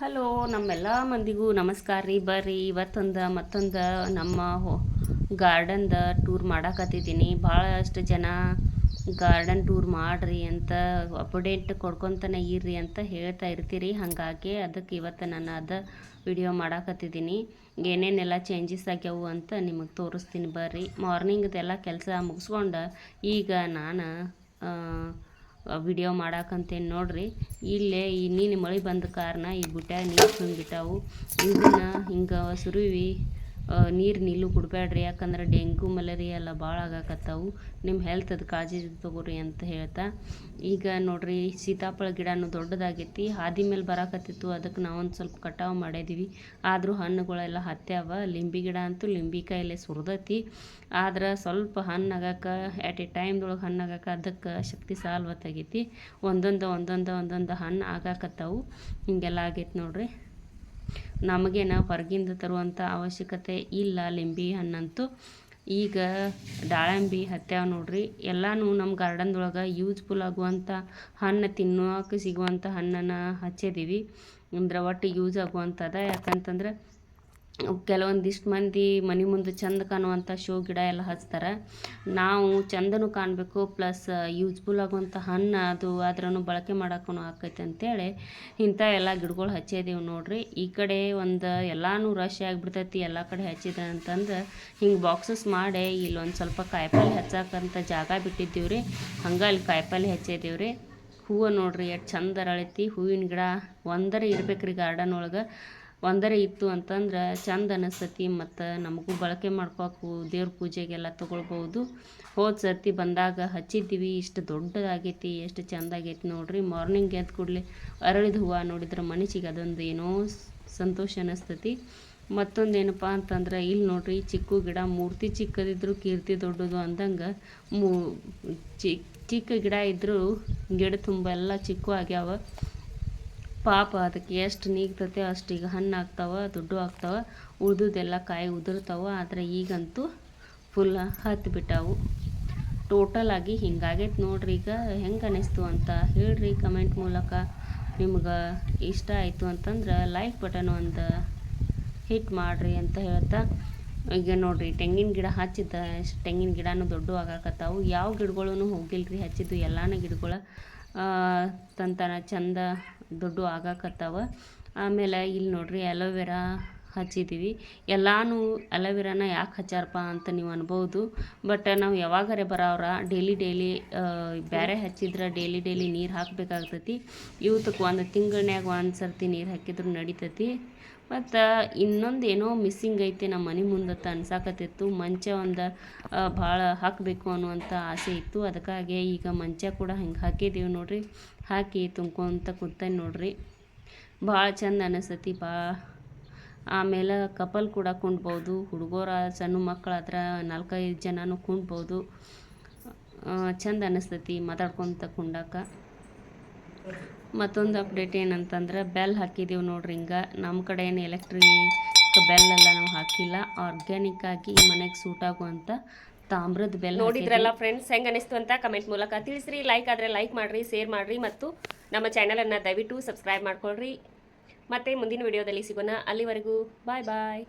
Hello, ನಮ್ಮೆಲ್ಲ ಮಂದಿಗೂ ನಮಸ್ಕಾರ ರೀ. ಬರ್ರಿ, ಇವತ್ತೊಂದು ಮತ್ತೊಂದು ನಮ್ಮ ಗಾರ್ಡನ್ದ ಟೂರ್ ಮಾಡಾಕತ್ತಿದ್ದೀನಿ. ಭಾಳಷ್ಟು ಜನ ಗಾರ್ಡನ್ ಟೂರ್ ಮಾಡಿರಿ ಅಂತ ಅಪ್ಡೇಟ್ ಕೊಡ್ಕೊತಾನೆ ಇರ್ರಿ ಅಂತ ಹೇಳ್ತಾ ಇರ್ತೀರಿ. ಹಾಗಾಗಿ ಅದಕ್ಕೆ ಇವತ್ತು ನಾನು ಅದು ವಿಡಿಯೋ ಮಾಡಾಕತ್ತಿದ್ದೀನಿ. ಏನೇನೆಲ್ಲ ಚೇಂಜಸ್ ಆಗ್ಯಾವು ಅಂತ ನಿಮಗೆ ತೋರಿಸ್ತೀನಿ ಬರ್ರಿ. ಮಾರ್ನಿಂಗ್ದೆಲ್ಲ ಕೆಲಸ ಮುಗಿಸ್ಕೊಂಡು ಈಗ ನಾನು ವಿಡಿಯೋ ಮಾಡಾಕಂತೇನು ನೋಡ್ರಿ. ಇಲ್ಲೇ ಈ ನೀನು ಮಳೆ ಬಂದ ಕಾರಣ ಈ ಬುಟ್ಯಾಗ ನೀರು ತುಂಬಿಟ್ಟಾವು. ಇದನ್ನು ಹಿಂಗೆ ಸುರುವಿ ನೀರು ನಿಲ್ಲು ಕುಡಬೇಡ್ರಿ ಯಾಕಂದ್ರೆ ಡೆಂಗು ಮಲೇರಿಯಾ ಎಲ್ಲ ಭಾಳ ಆಗಾಕತ್ತಾವು. ನಿಮ್ಮ ಹೆಲ್ತ್ ಅದು ಕಾಳಜಿ ತಗೋರಿ ಅಂತ ಹೇಳ್ತಾ. ಈಗ ನೋಡ್ರಿ, ಸೀತಾಫಲ ಗಿಡನೂ ದೊಡ್ಡದಾಗೈತಿ. ಹಾದಿ ಮೇಲೆ ಬರಾಕತ್ತಿತ್ತು. ಅದಕ್ಕೆ ನಾವೊಂದು ಸ್ವಲ್ಪ ಕಟಾವು ಮಾಡಿದೀವಿ. ಆದರೂ ಹಣ್ಣುಗಳೆಲ್ಲ ಹತ್ಯಾವ. ಲಿಂಬಿ ಗಿಡ ಅಂತೂ ಲಿಂಬಿ ಕಾಯಿಲೆ ಸುರಿದೈತಿ. ಆದ್ರೆ ಸ್ವಲ್ಪ ಹಣ್ಣು ಆಗಕ್ಕೆ ಎಟ್ ಎ ಟೈಮ್ದೊಳಗೆ ಹಣ್ಣು ಆಗಕ್ಕೆ ಅದಕ್ಕೆ ಶಕ್ತಿ ಸಾಲ್ವತ್ತಾಗೈತಿ ಒಂದೊಂದು ಒಂದೊಂದು ಒಂದೊಂದು ಹಣ್ಣು ಆಗಾಕತ್ತಾವು. ಹಿಂಗೆಲ್ಲ ಆಗೈತೆ ನೋಡ್ರಿ. ನಮಗೇನು ಹೊರಗಿಂದ ತರುವಂಥ ಅವಶ್ಯಕತೆ ಇಲ್ಲ ಲಿಂಬೆ ಹಣ್ಣಂತೂ. ಈಗ ದಾಳಂಬೆ ಹತ್ಯಾವ ನೋಡ್ರಿ, ಎಲ್ಲನೂ ನಮ್ಮ ಗಾರ್ಡನ್ದೊಳಗೆ ಯೂಸ್ಫುಲ್ ಆಗುವಂಥ ಹಣ್ಣು ತಿನ್ನೋಕೆ ಸಿಗುವಂಥ ಹಣ್ಣನ್ನು ಹಚ್ಚಿದೀವಿ. ಅಂದ್ರೆ ಒಟ್ಟು ಯೂಸ್ ಆಗುವಂಥದ್ದು ಯಾಕಂತಂದ್ರೆ ಕೆಲವೊಂದಿಷ್ಟು ಮಂದಿ ಮನೆ ಮುಂದೆ ಚಂದ ಕಾಣುವಂಥ ಶೋ ಗಿಡ ಎಲ್ಲ ಹಚ್ತಾರೆ. ನಾವು ಚಂದನೂ ಕಾಣಬೇಕು, ಪ್ಲಸ್ ಯೂಸ್ಫುಲ್ ಆಗುವಂಥ ಹಣ್ಣು ಅದು ಅದ್ರೂ ಬಳಕೆ ಮಾಡೋಕ್ಕೂ ಆಕೈತೆ ಅಂತೇಳಿ ಇಂಥ ಎಲ್ಲ ಗಿಡಗಳು ಹಚ್ಚಿದೀವಿ ನೋಡಿರಿ. ಈ ಕಡೆ ಒಂದು ಎಲ್ಲನೂ ರಶ್ ಆಗಿಬಿಡ್ತೈತಿ, ಎಲ್ಲ ಕಡೆ ಹಚ್ಚಿದ್ರೆ ಅಂತಂದು ಹಿಂಗೆ ಬಾಕ್ಸಸ್ ಮಾಡಿ ಇಲ್ಲೊಂದು ಸ್ವಲ್ಪ ಕಾಯಿಪಲ್ಲೆ ಹಚ್ಚಾಕಂತ ಜಾಗ ಬಿಟ್ಟಿದ್ದೀವಿ ರೀ ಹಂಗೆ ಅಲ್ಲಿ ಕಾಯಿಪಲ್ಲೆ ಹಚ್ಚಿದ್ದೀವಿ ರೀ ಹೂವು ನೋಡಿರಿ ಎಷ್ಟು ಚಂದ ಅರಳೈತಿ. ಹೂವಿನ ಗಿಡ ಒಂದರ ಇರ್ಬೇಕು ರೀ ಗಾರ್ಡನ್ ಒಳಗೆ. ಒಂದರೆ ಇತ್ತು ಅಂತಂದ್ರೆ ಚಂದ ಅನಿಸ್ತತಿ ಮತ್ತು ನಮಗೂ ಬಳಕೆ ಮಾಡ್ಕೋಕು ದೇವ್ರ ಪೂಜೆಗೆಲ್ಲ ತೊಗೊಳ್ಬೋದು ಹೋದ ಸರ್ತಿ ಬಂದಾಗ ಹಚ್ಚಿದ್ದೀವಿ, ಇಷ್ಟು ದೊಡ್ಡದಾಗೈತಿ, ಎಷ್ಟು ಆಗೈತಿ ನೋಡಿರಿ. ಮಾರ್ನಿಂಗ್ ಎದ್ದು ಕೂಡಲೇ ಅರಳಿದ ಹೂವು ನೋಡಿದ್ರೆ ಮನಸ್ಸಿಗೆ ಅದೊಂದು ಏನೋ ಸಂತೋಷ ಅನ್ನಿಸ್ತತಿ ಮತ್ತೊಂದು ಏನಪ್ಪ ಅಂತಂದ್ರೆ ಇಲ್ಲಿ ನೋಡ್ರಿ ಚಿಕ್ಕು ಗಿಡ, ಮೂರ್ತಿ ಚಿಕ್ಕದಿದ್ರು ಕೀರ್ತಿ ದೊಡ್ಡದು ಅಂದಂಗೆ ಮೂ ಚಿಕ್ಕ ಗಿಡ ಇದ್ದರೂ ಗಿಡ ತುಂಬ ಎಲ್ಲ ಚಿಕ್ಕು ಆಗ್ಯಾವ. ಪಾಪ ಅದಕ್ಕೆ ಎಷ್ಟು ನೀಗ್ತತೆ ಅಷ್ಟು ಈಗ ಹಣ್ಣು ಆಗ್ತಾವೆ, ದುಡ್ಡು ಆಗ್ತಾವೆ ಉಳ್ದುದೆಲ್ಲ ಕಾಯಿ ಉದುರ್ತಾವೆ, ಆದರೆ ಈಗಂತೂ ಫುಲ್ ಹತ್ತು ಬಿಟ್ಟಾವು. ಟೋಟಲ್ ಆಗಿ ಹಿಂಗಾಗೈತೆ ನೋಡ್ರಿ ಈಗ ಹೆಂಗೆ ಅನ್ನಿಸ್ತು ಅಂತ ಹೇಳ್ರಿ ಕಮೆಂಟ್ ಮೂಲಕ. ನಿಮ್ಗೆ ಇಷ್ಟ ಆಯಿತು ಅಂತಂದ್ರೆ ಲೈಕ್ ಬಟನ್ ಒಂದು ಹಿಟ್ ಮಾಡಿರಿ ಅಂತ ಹೇಳ್ತಾ. ಈಗ ನೋಡಿರಿ, ತೆಂಗಿನ ಗಿಡ ಹಚ್ಚಿದ್ದ, ತೆಂಗಿನ ಗಿಡನೂ ದೊಡ್ಡ ಆಗಾಕತ್ತಾವು. ಯಾವ ಗಿಡಗಳೂ ಹೋಗಿಲ್ರಿ ಹಚ್ಚಿದ್ದು, ಎಲ್ಲಾನು ಗಿಡಗಳ ತಂತನ ಚಂದ ದೊಡ್ಡ ಆಗಾಕತ್ತಾವ. ಆಮೇಲೆ ಇಲ್ಲಿ ನೋಡ್ರಿ, ಅಲೋವೆರಾ ಹಚ್ಚಿದ್ದೀವಿ. ಎಲ್ಲಾನು ಅಲೋವೆರಾನ ಯಾಕೆ ಹಚ್ಚಾರಪ್ಪ ಅಂತ ನೀವು ಅನ್ಬೋದು. ಬಟ್ ನಾವು ಯಾವಾಗಾರೆ ಬರೋವ್ರ, ಡೈಲಿ ಡೈಲಿ ಬೇರೆ ಹಚ್ಚಿದ್ರೆ ಡೈಲಿ ಡೈಲಿ ನೀರು ಹಾಕಬೇಕಾಗ್ತೈತಿ. ಇವತ್ತಕ್ಕೆ ಒಂದು ತಿಂಗಳನ್ಯಾಗ ಒಂದು ಸರ್ತಿ ನೀರು ಹಾಕಿದ್ರು ನಡಿತೈತಿ. ಮತ್ತು ಇನ್ನೊಂದು ಏನೋ ಮಿಸ್ಸಿಂಗ್ ಐತೆ ನಮ್ಮ ಮನೆ ಮುಂದತ್ತ ಅನ್ಸಾಕತ್ತಿತ್ತು. ಮಂಚ ಒಂದು ಭಾಳ ಹಾಕಬೇಕು ಅನ್ನುವಂಥ ಆಸೆ ಇತ್ತು. ಅದಕ್ಕಾಗಿ ಈಗ ಮಂಚ ಕೂಡ ಹಂಗೆ ಹಾಕಿದ್ದೀವಿ ನೋಡಿರಿ. ಹಾಕಿ ತುಂಬ್ಕೊತ ಕೂತೇನೆ ನೋಡಿರಿ. ಭಾಳ ಚಂದ ಅನಿಸ್ತತಿ ಭಾಳ ಆಮೇಲೆ ಕಪಲ್ ಕೂಡ ಕುಂಡ್ಬೋದು ಹುಡುಗರ ಸಣ್ಣ ಮಕ್ಕಳ ನಾಲ್ಕೈದು ಜನನೂ ಕುಂಡ್ಬೋದು ಚಂದ ಅನ್ನಿಸ್ತೈತಿ ಮಾತಾಡ್ಕೊತ ಕುಂಡಾಕ. ಮತ್ತೊಂದು ಅಪ್ಡೇಟ್ ಏನಂತಂದ್ರೆ ಬೆಲ್ ಹಾಕಿದ್ದೀವಿ ನೋಡ್ರಿ ಹಿಂಗೆ. ನಮ್ಮ ಕಡೆ ಏನು ಎಲೆಕ್ಟ್ರಿಕ್ ಬೆಲ್ ಎಲ್ಲ ನಾವು ಹಾಕಿಲ್ಲ. ಆರ್ಗ್ಯಾನಿಕ್ ಆಗಿ ಮನೆಗೆ ಸೂಟ್ ಆಗುವಂಥ ತಾಮ್ರದ ಬೆಲ್ ನೋಡಿದ್ರಲ್ಲ ಫ್ರೆಂಡ್ಸ್ ಹೆಂಗೆ ಅನಿಸ್ತು ಅಂತ ಕಮೆಂಟ್ ಮೂಲಕ ತಿಳಿಸ್ರಿ. ಲೈಕ್ ಆದರೆ ಲೈಕ್ ಮಾಡಿರಿ ಶೇರ್ ಮಾಡಿರಿ ಮತ್ತು ನಮ್ಮ ಚಾನಲನ್ನು ದಯವಿಟ್ಟು ಸಬ್ಸ್ಕ್ರೈಬ್ ಮಾಡ್ಕೊಳ್ರಿ. ಮತ್ತೆ ಮುಂದಿನ ವಿಡಿಯೋದಲ್ಲಿ ಸಿಗೋಣ. ಅಲ್ಲಿವರೆಗೂ ಬಾಯ್ ಬಾಯ್.